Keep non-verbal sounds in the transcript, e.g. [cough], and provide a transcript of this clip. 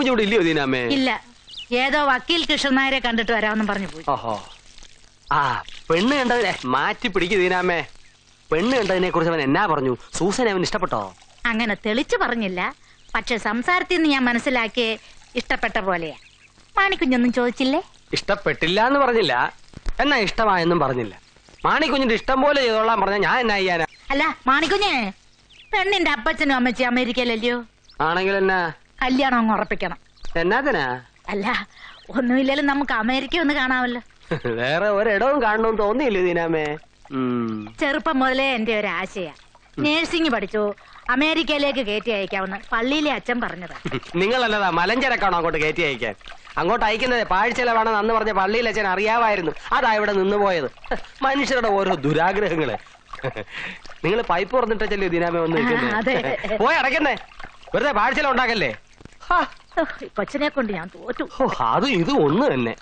കുഞ്ഞൂടെ ഇല്ലയോ ദീനാമേ ഇല്ല. ഏതോ വക്കീൽ കൃഷ്ണൻ നായരെ കണ്ടിട്ട് വരാമെന്നും പറഞ്ഞു പോയി. ഓഹോ. ആ പെണ്ണ് കണ്ടതിനെ മാറ്റി പിടിക്കു ദീനാമേ പെണ്ണ് കണ്ടതിനെ കുറിച്ച് അവൻ എന്നാ പറഞ്ഞു? സൂസനെ അവൻ ഇഷ്ടപ്പെട്ടോ? അങ്ങനെ തെളിച്ചു പറഞ്ഞില്ല. പക്ഷെ സംസാരത്തിൽ നിന്ന് ഞാൻ മനസ്സിലാക്കി ഇഷ്ടപ്പെട്ട പോലെയാ. മാണിക്കുഞ്ഞൊന്നും ചോദിച്ചില്ലേ? ഇഷ്ടപ്പെട്ടില്ല എന്ന് പറഞ്ഞില്ല. എന്നാ ഇഷ്ടമായെന്നും പറഞ്ഞില്ല. മാണിക്കുഞ്ഞിന്റെ ഇഷ്ടം പോലെ ചെയ്തോളാൻ പറഞ്ഞ ഞാൻ എന്നാ ചെയ്യാനാ? അല്ല മാണിക്കുഞ്ഞേ പെണ്ണിന്റെ അപ്പച്ചനും അമ്മച്ചി അമേരിക്കയിലല്ലയോ? ആണെങ്കിൽ എന്നാ? കല്യാണം അങ്ങ് ഉറപ്പിക്കണം. എന്നാത്തിനാ അല്ല ഒന്നുമില്ലാലും നമുക്ക് അമേരിക്ക ഒന്ന് കാണാമല്ലോ. [laughs] വേറെ ഒരിടവും കാണണമെന്ന് തോന്നിയില്ലേ ദീനാമേ. ചെറുപ്പം മുതലേ എന്റെ ഒരു ആശയ. നേഴ്സിംഗ് പഠിച്ചു. അമേരിക്കയിലേക്ക് കയറ്റി അയക്കാവുന്ന പള്ളിയിലെ അച്ഛൻ പറഞ്ഞത്. [laughs] നിങ്ങളല്ലതാ മലഞ്ചരക്കാണോ അങ്ങോട്ട് കയറ്റി അയക്കാൻ? അങ്ങോട്ട് അയക്കുന്നത് പാഴ്ചെലവാണെന്ന് അന്ന് പറഞ്ഞ പള്ളിയിൽ അച്ഛൻ അറിയാമായിരുന്നു. അതാ ഇവിടെ നിന്ന് പോയത്. [laughs] മനുഷ്യരുടെ ഓരോ ദുരാഗ്രഹങ്ങൾ. നിങ്ങൾ പൈപ്പ് തുറന്നിട്ടല്ലേ ദിനാമേ ഒന്ന്. പോയി അടയ്ക്കുന്നേ. വെറുതെ പാഴ്ചെല ഉണ്ടാക്കല്ലേ? കൊച്ചിനെ കൊണ്ട് ഞാൻ തോറ്റു. അതും ഇതും ഒന്ന് തന്നെ.